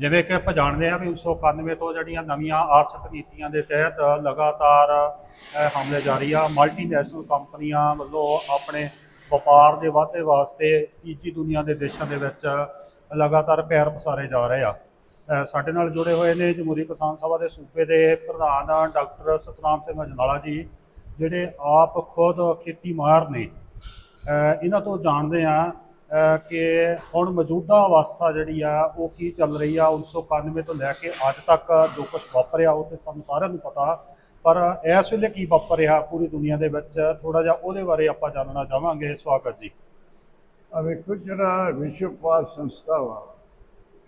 ਜਿਵੇਂ ਕਿ ਆਪਾਂ ਜਾਣਦੇ ਹਾਂ ਵੀ 1991 ਤੋਂ ਜਿਹੜੀਆਂ ਨਵੀਆਂ ਆਰਥਿਕ ਨੀਤੀਆਂ ਦੇ ਤਹਿਤ ਲਗਾਤਾਰ ਹਮਲੇ ਜਾਰੀ ਆ। ਮਲਟੀਨੈਸ਼ਨਲ ਕੰਪਨੀਆਂ ਵੱਲੋਂ ਆਪਣੇ ਵਪਾਰ ਦੇ ਵਾਧੇ ਵਾਸਤੇ ਤੀਜੀ ਦੁਨੀਆ ਦੇ ਦੇਸ਼ਾਂ ਦੇ ਵਿੱਚ ਲਗਾਤਾਰ ਪੈਰ ਪਸਾਰੇ ਜਾ ਰਹੇ ਆ। ਸਾਡੇ ਨਾਲ ਜੁੜੇ ਹੋਏ ਨੇ ਜਮਹੂਰੀ ਕਿਸਾਨ ਸਭਾ ਦੇ ਸੂਬੇ ਦੇ ਪ੍ਰਧਾਨ ਡਾਕਟਰ ਸਤਨਾਮ ਸਿੰਘ ਅਜਨਾਲਾ ਜੀ, ਜਿਹੜੇ ਆਪ ਖੁਦ ਖੇਤੀ ਮਾਹਰ ਨੇ ਇਹਨਾਂ ਤੋਂ ਜਾਣਦੇ ਆ ਕਿ ਹੁਣ ਮੌਜੂਦਾ ਅਵਸਥਾ ਜਿਹੜੀ ਆ, ਉਹ ਕੀ ਚੱਲ ਰਹੀ ਆ? 1991 ਤੋਂ ਲੈ ਕੇ ਅੱਜ ਤੱਕ ਜੋ ਕੁਝ ਵਾਪਰਿਆ, ਉਹ ਤੇ ਤੁਹਾਨੂੰ ਸਾਰਿਆਂ ਨੂੰ ਪਤਾ। ਪਰ ਇਸ ਵੇਲੇ ਕੀ ਵਾਪਰਿਆ ਪੂਰੀ ਦੁਨੀਆ ਦੇ ਵਿੱਚ? ਥੋੜਾ ਜਿਹਾ ਉਹਦੇ ਬਾਰੇ ਆਪਾਂ ਜਾਣਨਾ ਚਾਹਾਂਗੇ। ਸਵਾਗਤ ਜੀ। ਆ ਵੇਖੋ ਜਿਹੜਾ ਵਿਸ਼ਵ ਵਪਾਰ ਸੰਸਥਾ ਵਾ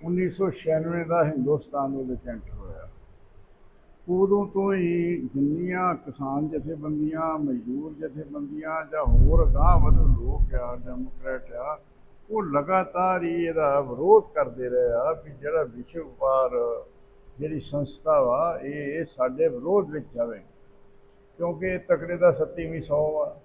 1996 ਦਾ ਹਿੰਦੁਸਤਾਨ ਦੇ ਵਿੱਚ ਐਂਟਰ ਹੋਇਆ। ਉਦੋਂ ਤੋਂ ਹੀ ਜਿੰਨੀਆਂ ਕਿਸਾਨ ਜਥੇਬੰਦੀਆਂ, ਮਜ਼ਦੂਰ ਜਥੇਬੰਦੀਆਂ ਜਾਂ ਹੋਰ ਅਗਾਂਹ ਵਧ ਲੋਕ ਆ ਡੈਮੋਕ੍ਰੈਟ ਆ, ਉਹ ਲਗਾਤਾਰ ਹੀ ਇਹਦਾ ਵਿਰੋਧ ਕਰਦੇ ਰਹੇ ਆ ਵੀ ਜਿਹੜਾ ਵਿਸ਼ਵ ਵਪਾਰ, ਜਿਹੜੀ ਸੰਸਥਾ ਵਾ, ਇਹ ਸਾਡੇ ਵਿਰੋਧ ਵਿੱਚ ਜਾਵੇ। ਕਿਉਂਕਿ ਇਹ ਤਕੜੇ ਦਾ 27ਵੀਂ ਸੌ ਆ।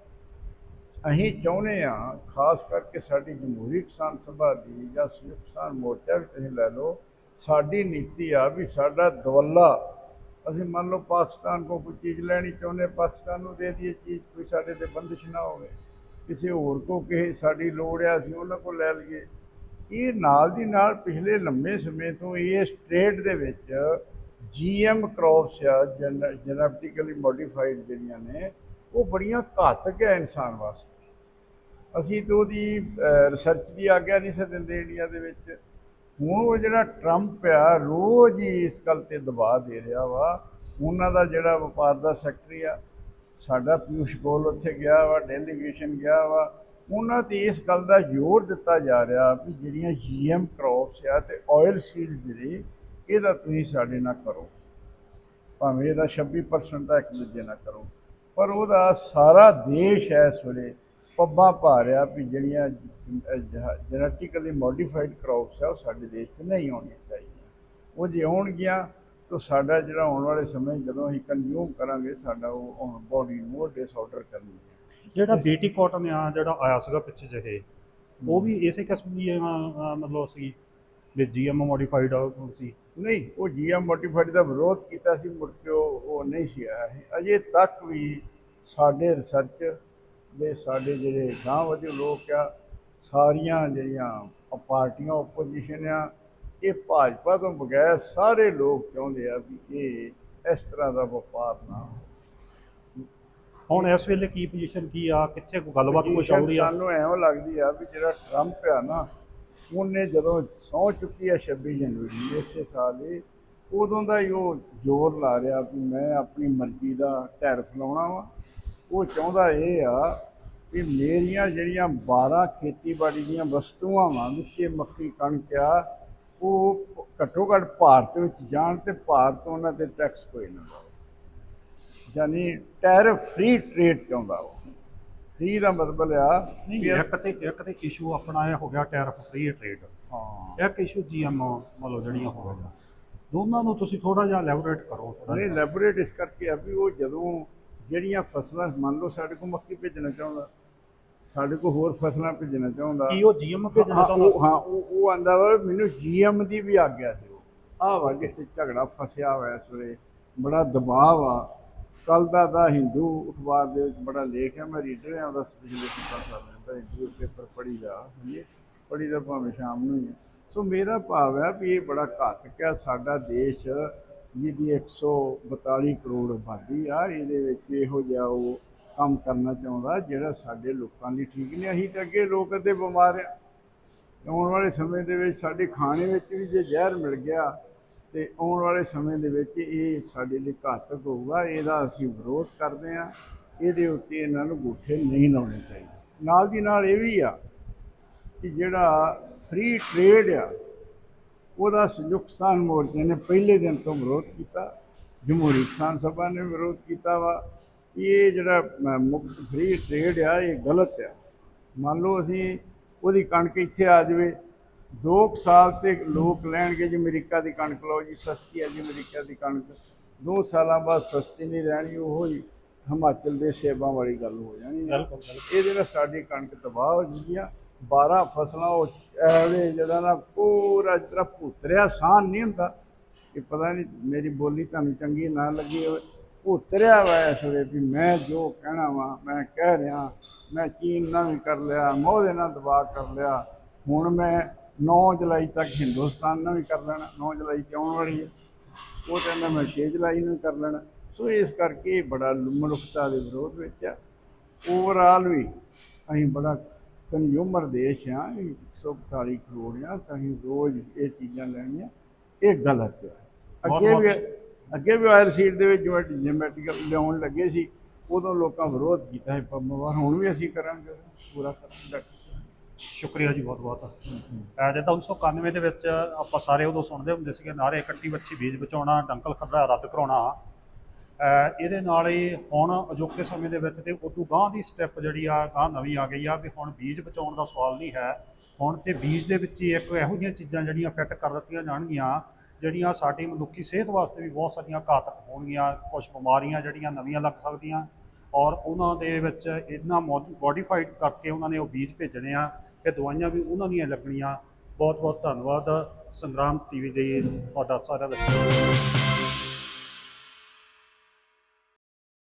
ਅਸੀਂ ਚਾਹੁੰਦੇ ਆ ਖਾਸ ਕਰਕੇ ਸਾਡੀ ਜਮਹੂਰੀ ਕਿਸਾਨ ਸਭਾ ਦੀ ਜਾਂ ਸੰਯੁਕਤ ਕਿਸਾਨ ਮੋਰਚਾ ਵੀ ਤੁਸੀਂ ਲੈ ਲਓ, ਸਾਡੀ ਨੀਤੀ ਆ ਵੀ ਸਾਡਾ ਦਵੱਲਾ ਅਸੀਂ ਮੰਨ ਲਓ ਪਾਕਿਸਤਾਨ ਕੋ ਕੋਈ ਚੀਜ਼ ਲੈਣੀ ਚਾਹੁੰਦੇ ਪਾਕਿਸਤਾਨ ਨੂੰ ਦੇ ਦਈਏ ਚੀਜ਼, ਕੋਈ ਸਾਡੇ ਤੇ ਬੰਦਿਸ਼ ਨਾ ਹੋਵੇ। ਕਿਸੇ ਹੋਰ ਕੋ ਕਿਸੇ ਸਾਡੀ ਲੋੜ ਆ, ਅਸੀਂ ਉਹਨਾਂ ਕੋਲ ਲੈ ਲਈਏ। ਇਹ ਨਾਲ ਦੀ ਨਾਲ ਪਿਛਲੇ ਲੰਮੇ ਸਮੇਂ ਤੋਂ ਇਹ ਸਟੇਟ ਦੇ ਵਿੱਚ ਜੀਐਮ ਕ੍ਰੌਪਸ ਆ ਜੈਨੇਟਿਕਲੀ ਮੋਡੀਫਾਈਡ ਜਿਹੜੀਆਂ ਨੇ, ਉਹ ਬੜੀਆਂ ਘਾਤਕ ਹੈ ਇਨਸਾਨ ਵਾਸਤੇ। ਅਸੀਂ ਤਾਂ ਉਹਦੀ ਰਿਸਰਚ ਦੀ ਆਗਿਆ ਨਹੀਂ ਸੀ ਦਿੰਦੇ ਇੰਡੀਆ ਦੇ ਵਿੱਚ। ਹੁਣ ਉਹ ਜਿਹੜਾ ਟਰੰਪ ਆ ਰੋਜ਼ ਹੀ ਇਸ ਗੱਲ ਤੇ ਦਬਾਅ ਦੇ ਰਿਹਾ ਵਾ। ਉਹਨਾਂ ਦਾ ਜਿਹੜਾ ਵਪਾਰ ਦਾ ਸੈਕਟਰੀ ਆ, ਸਾਡਾ ਪਿਊਸ਼ ਗੋਲ ਉੱਥੇ ਗਿਆ ਵਾ ਡੈਲੀਗੇਸ਼ਨ ਗਿਆ ਵਾ। ਉਹਨਾਂ ਤੇ ਇਸ ਗੱਲ ਦਾ ਜ਼ੋਰ ਦਿੱਤਾ ਜਾ ਰਿਹਾ ਵੀ ਜਿਹੜੀਆਂ ਜੀਐਮ ਕ੍ਰੌਪਸ ਆ ਤੇ ਆਇਲ ਸੀਡ ਜਿਹੜੀ, ਇਹਦਾ ਤੁਸੀਂ ਸਾਡੇ ਨਾਲ ਕਰੋ। ਭਾਵੇਂ ਇਹਦਾ 26% ਦਾ ਇੱਕ ਦੂਜੇ ਨਾਲ ਕਰੋ। ਪਰ ਉਹਦਾ ਸਾਰਾ ਦੇਸ਼ ਹੈ ਇਸ ਵੇਲੇ ਪੱਬਾਂ ਪਾ ਰਿਹਾ ਵੀ ਜਿਹੜੀਆਂ ਜੈਨੇਟਿਕਲੀ ਮੋਡੀਫਾਈਡ ਕ੍ਰੌਪਸ ਆ ਉਹ ਸਾਡੇ ਦੇਸ਼ 'ਚ ਨਹੀਂ ਆਉਣੀਆਂ ਚਾਹੀਦੀਆਂ। ਉਹ ਜੇ ਆਉਣਗੀਆਂ ਤਾਂ ਸਾਡਾ ਜਿਹੜਾ ਆਉਣ ਵਾਲੇ ਸਮੇਂ ਜਦੋਂ ਅਸੀਂ ਕੰਜ਼ਿਊਮ ਕਰਾਂਗੇ ਸਾਡਾ ਉਹ ਬੋਡੀ ਨੂੰ ਉਹ ਡਿਸਆਰਡਰ ਕਰਨਗੇ ਜਿਹੜਾ ਬੀਟੀ ਕਾਟਨ ਆ ਜਿਹੜਾ ਆਇਆ ਸੀਗਾ ਪਿੱਛੇ ਜਿਹੇ ਉਹ ਵੀ ਇਸੇ ਕਿਸਮ ਦੀ ਮਤਲਬ ਸੀ ਵੀ ਜੀਐਮ ਮੋਡੀਫਾਈਡ ਸੀ। ਨਹੀਂ ਉਹ ਜੀਐਮ ਮੋਡੀਫਾਈਡ ਦਾ ਵਿਰੋਧ ਕੀਤਾ ਸੀ ਮੁੜ ਕੇ ਉਹ ਨਹੀਂ ਸੀ ਆਇਆ। ਅਜੇ ਤੱਕ ਵੀ ਸਾਡੇ ਰਿਸਰਚ ਦੇ ਸਾਡੇ ਜਿਹੜੇ ਗਾਂਹ ਵਧੇ ਲੋਕ ਆ ਸਾਰੀਆਂ ਜਿਹੜੀਆਂ ਪਾਰਟੀਆਂ ਆਪੋਜੀਸ਼ਨ ਆ ਇਹ ਭਾਜਪਾ ਤੋਂ ਬਗੈਰ ਸਾਰੇ ਲੋਕ ਚਾਹੁੰਦੇ ਆ ਵੀ ਇਹ ਇਸ ਤਰ੍ਹਾਂ ਦਾ ਵਪਾਰ ਨਾ ਹੋਵੇ। ਹੁਣ ਇਸ ਵੇਲੇ ਕੀ ਪੋਜੀਸ਼ਨ ਕੀ ਆ ਕਿੱਥੇ ਕੋਈ ਗੱਲਬਾਤ ਕੋਈ ਚੱਲ ਰਹੀ ਆ ਸਾਨੂੰ ਐਵੇਂ ਲੱਗਦੀ ਆ ਵੀ ਜਿਹੜਾ ਟਰੰਪ ਆ ਨਾ ਉਹਨੇ ਜਦੋਂ ਸਹੁੰ ਚੁੱਕੀ ਆ 26 ਜਨਵਰੀ ਇਸੇ ਸਾਲ ਹੀ ਉਦੋਂ ਦਾ ਹੀ ਉਹ ਜ਼ੋਰ ਲਾ ਰਿਹਾ ਵੀ ਮੈਂ ਆਪਣੀ ਮਰਜ਼ੀ ਦਾ ਟੈਰਫ ਲਾਉਣਾ ਵਾ ਉਹ ਚਾਹੁੰਦਾ ਇਹ ਆ ਵੀ ਮੇਰੀਆਂ ਜਿਹੜੀਆਂ 12 ਖੇਤੀਬਾੜੀ ਦੀਆਂ ਵਸਤੂਆਂ ਵਾਂ ਵਿੱਚੇ ਮੱਕੀ ਕਣਕ ਆ ਉਹ ਘੱਟੋ ਘੱਟ ਭਾਰਤ ਵਿੱਚ ਜਾਣ ਤੇ ਭਾਰਤ ਉਹਨਾਂ ਤੇ ਟੈਕਸ ਕੋਈ ਨਾ ਲਾਵੇ। ਯਾਨੀ ਟੈਰਫ ਫ੍ਰੀ ਟ੍ਰੇਡ ਚਾਹੁੰਦਾ ਉਹ। ਫ੍ਰੀ ਦਾ ਮਤਲਬ ਆ ਨਹੀਂ ਇੱਕ ਤੇ ਇੱਕ ਤੇ ਇਸ਼ੂ ਆਪਣਾ ਇਹ ਹੋ ਗਿਆ ਟੈਰਫ ਫ੍ਰੀ ਟ੍ਰੇਡ ਹਾਂ। ਇੱਕ ਇਸ਼ੂ ਜੀਐਮ ਮਤਲਬ ਜਿਹੜੀਆਂ ਹੋ ਗਈਆਂ। ਦੋਨਾਂ ਨੂੰ ਤੁਸੀਂ ਥੋੜਾ ਜਿਹਾ ਲੈਬੋਰੇਟ ਕਰੋ ਥੋੜਾ ਨਹੀਂ ਲੈਬੋਰੇਟ ਇਸ ਕਰਕੇ ਆ ਵੀ ਉਹ ਜਦੋਂ ਜਿਹੜੀਆਂ ਫਸਲਾਂ ਮੰਨ ਲਓ ਸਾਡੇ ਕੋਲ ਮੱਕੀ ਭੇਜਣਾ ਚਾਹੁੰਦਾ ਸਾਡੇ ਕੋਲ ਹੋਰ ਫਸਲਾਂ ਭੇਜਣਾ ਚਾਹੁੰਦਾ। ਕੀ ਉਹ ਜੀਐਮ ਭੇਜਣਾ ਹਾਂ, ਚਾਹੁੰਦਾ? ਉਹ- ਹਾਂ ਉਹ ਉਹ ਆਂਦਾ ਵਾ ਵੀ ਮੈਨੂੰ ਜੀਐਮ ਦੀ ਵੀ ਆਗਿਆ ਦਿਓ। ਆਹ ਵਾ ਜਿੱਥੇ ਝਗੜਾ ਫਸਿਆ ਹੋਇਆ ਇਸ ਵੇਲੇ ਬੜਾ ਦਬਾਅ ਆ ਕੱਲ ਦਾ ਦਾ ਹਿੰਦੂ ਅਖਬਾਰ ਦੇ ਵਿੱਚ ਬੜਾ ਲੇਖ ਹੈ ਮੈਂ ਰੀਡਰ ਹਾਂ ਉਹਦਾ ਪਿਛਲੇ ਕਿਤਾਬ ਸਾਲਾਂ ਦਾ ਹਿੰਦੂ ਪੇਪਰ ਪੜ੍ਹੀ ਦਾ ਇਹ ਪੜ੍ਹੀ ਦਾ ਭਾਵੇਂ ਸ਼ਾਮ ਨੂੰ ਹੀ ਹੈ ਸੋ ਮੇਰਾ ਭਾਵ ਹੈ ਵੀ ਇਹ ਬੜਾ ਘਾਤਕ ਹੈ ਸਾਡਾ ਦੇਸ਼ ਜਿਹਦੀ 142 ਕਰੋੜ ਆਬਾਦੀ ਆ, ਇਹਦੇ ਵਿੱਚ ਇਹੋ ਜਿਹਾ ਉਹ ਕੰਮ ਕਰਨਾ ਚਾਹੁੰਦਾ ਜਿਹੜਾ ਸਾਡੇ ਲੋਕਾਂ ਲਈ ਠੀਕ ਨਹੀਂ। ਅਸੀਂ ਤਾਂ ਅੱਗੇ ਲੋਕ ਅੱਧੇ ਬਿਮਾਰ ਆ। ਆਉਣ ਵਾਲੇ ਸਮੇਂ ਦੇ ਵਿੱਚ ਸਾਡੇ ਖਾਣੇ ਵਿੱਚ ਵੀ ਜੇ ਜ਼ਹਿਰ ਮਿਲ ਗਿਆ, ਤੇ ਆਉਣ ਵਾਲੇ ਸਮੇਂ ਦੇ ਵਿੱਚ ਇਹ ਸਾਡੇ ਲਈ ਘਾਤਕ ਹੋਊਗਾ, ਇਹਦਾ ਅਸੀਂ ਵਿਰੋਧ ਕਰਦੇ ਆ ਇਹਦੇ ਉੱਤੇ ਇਹਨਾਂ ਨੂੰ ਗੁੱਠੇ ਨਹੀਂ ਲਾਉਣੇ ਚਾਹੀਦੇ। ਨਾਲ ਦੀ ਨਾਲ ਇਹ ਵੀ ਆ ਕਿ ਜਿਹੜਾ ਫ੍ਰੀ ਟ੍ਰੇਡ ਆ ਉਹਦਾ ਸੰਯੁਕਤ ਕਿਸਾਨ ਮੋਰਚੇ ਨੇ ਪਹਿਲੇ ਦਿਨ ਤੋਂ ਵਿਰੋਧ ਕੀਤਾ ਜਮਹੂਰੀ ਕਿਸਾਨ ਸਭਾ ਨੇ ਵਿਰੋਧ ਕੀਤਾ ਵਾ। ਇਹ ਜਿਹੜਾ ਮੁਕਤ ਫ੍ਰੀ ਟ੍ਰੇਡ ਆ ਇਹ ਗਲਤ ਆ। ਮੰਨ ਲਓ ਅਸੀਂ ਉਹਦੀ ਕਣਕ ਇੱਥੇ ਆ ਜਾਵੇ ਦੋ ਕੁ ਸਾਲ ਤੇ ਲੋਕ ਲੈਣਗੇ ਜੀ ਅਮਰੀਕਾ ਦੀ ਕਣਕ ਲਓ ਜੀ ਸਸਤੀ ਆ ਜੀ ਅਮਰੀਕਾ ਦੀ ਕਣਕ। ਦੋ ਸਾਲਾਂ ਬਾਅਦ ਸਸਤੀ ਨਹੀਂ ਰਹਿਣੀ ਉਹ ਹੀ ਹਿਮਾਚਲ ਦੇ ਸੇਬਾਂ ਵਾਲੀ ਗੱਲ ਹੋ ਜਾਣੀ। ਇਹਦੇ ਨਾਲ ਸਾਡੀ ਕਣਕ ਤਬਾਹ ਹੋ ਜਾਂਦੀ ਆ। 12 ਫਸਲਾਂ ਉਹ ਐਵੇਂ ਜਿਹੜਾ ਨਾ ਪੂਰਾ ਜਿਹੜਾ ਭੁੱਤਰਿਆ ਸਾਹ ਨਹੀਂ ਹੁੰਦਾ ਕਿ ਪਤਾ ਨਹੀਂ ਮੇਰੀ ਬੋਲੀ ਤੁਹਾਨੂੰ ਚੰਗੀ ਨਾ ਲੱਗੀ ਹੋਵੇ। ਭੁੱਤਰਿਆ ਵਾ ਇਸ ਵੇਲੇ ਵੀ ਮੈਂ ਜੋ ਕਹਿਣਾ ਵਾ, ਮੈਂ ਕਹਿ ਰਿਹਾ, ਮੈਂ ਚੀਨ ਨਾਲ ਵੀ ਕਰ ਲਿਆ ਮੋਹਦੇ ਨਾਲ ਦਬਾਅ ਕਰ ਲਿਆ। ਹੁਣ ਮੈਂ 9 ਜੁਲਾਈ ਤੱਕ ਹਿੰਦੁਸਤਾਨ ਨਾਲ ਵੀ ਕਰ ਲੈਣਾ 9 ਜੁਲਾਈ ਤੇ ਆਉਣ ਵਾਲੀ ਹੈ। ਉਹ ਕਹਿੰਦਾ ਮੈਂ 6 ਜੁਲਾਈ ਨੂੰ ਵੀ ਕਰ ਲੈਣਾ। ਸੋ ਇਸ ਕਰਕੇ ਬੜਾ ਮਨੁੱਖਤਾ ਦੇ ਵਿਰੋਧ ਵਿੱਚ ਆ। ਓਵਰਆਲ ਵੀ ਅਸੀਂ ਬੜਾ ਕੰਜ਼ਿਊਮਰ ਦੇਸ਼ ਆ 142 ਕਰੋੜ ਆ ਅਸੀਂ ਰੋਜ਼ ਇਹ ਚੀਜ਼ਾਂ ਲੈਣੀਆਂ। ਇਹ ਗਲਤ ਹੈ। ਅੱਗੇ ਵੀ ਅੱਗੇ ਵੀ ਆਇਲ ਸੀਟ ਦੇ ਵਿੱਚ ਜਿਵੇਂ ਮੈਟੀਕਲ ਲਿਆਉਣ ਲੱਗੇ ਸੀ ਉਦੋਂ ਲੋਕਾਂ ਵਿਰੋਧ ਕੀਤਾ ਹੈ ਪਰ ਹੁਣ ਵੀ ਅਸੀਂ ਕਰਾਂਗੇ ਪੂਰਾ ਕਰਾਂਗੇ। ਸ਼ੁਕਰੀਆ ਜੀ ਬਹੁਤ ਬਹੁਤ। ਜਿੱਦਾਂ 1991 ਦੇ ਵਿੱਚ ਆਪਾਂ ਸਾਰੇ ਉਦੋਂ ਸੁਣਦੇ ਹੁੰਦੇ ਸੀਗੇ ਨਾਰੇ ਕੱਟੀ ਬੱਚੀ ਬੀਜ ਬਚਾਉਣਾ ਡੰਕਲ ਖੱਦਾ ਰੱਦ ਕਰਾਉਣਾ। ਇਹਦੇ ਨਾਲ ਹੀ ਹੁਣ ਅਜੋਕੇ ਸਮੇਂ ਦੇ ਵਿੱਚ ਤੇ ਉਦੋਂ ਗਾਂ ਦੀ ਸਟੈਪ ਜਿਹੜੀ ਆ ਗਾਂ ਨਵੀਂ ਆ ਗਈ ਆ ਵੀ ਹੁਣ ਬੀਜ ਬਚਾਉਣ ਦਾ ਸਵਾਲ ਨਹੀਂ ਹੈ। ਹੁਣ ਤੇ ਬੀਜ ਦੇ ਵਿੱਚ ਹੀ ਇੱਕ ਇਹੋ ਜਿਹੀਆਂ ਚੀਜ਼ਾਂ ਜਿਹੜੀਆਂ ਫਿੱਟ ਕਰ ਦਿੱਤੀਆਂ ਜਾਣਗੀਆਂ, ਜਿਹੜੀਆਂ ਸਾਡੀ ਮਨੁੱਖੀ ਸਿਹਤ ਵਾਸਤੇ ਵੀ ਬਹੁਤ ਸਾਰੀਆਂ ਘਾਤਕ ਹੋਣਗੀਆਂ ਕੁਝ ਬਿਮਾਰੀਆਂ ਜਿਹੜੀਆਂ ਨਵੀਆਂ ਲੱਗ ਸਕਦੀਆਂ ਔਰ ਉਹਨਾਂ ਦੇ ਵਿੱਚ ਇਹਨਾਂ ਮੋਡੀਫਾਈਡ ਕਰਕੇ ਉਹਨਾਂ ਨੇ ਉਹ ਬੀਜ ਭੇਜਣੇ ਆ ਕਿ ਦਵਾਈਆਂ ਵੀ ਉਹਨਾਂ ਦੀਆਂ ਲੱਗਣੀਆਂ। ਬਹੁਤ ਬਹੁਤ ਧੰਨਵਾਦ। ਸੰਗਰਾਮ ਟੀਵੀ ਦੇ ਤੁਹਾਡਾ ਸਾਰਿਆਂ ਦਾ।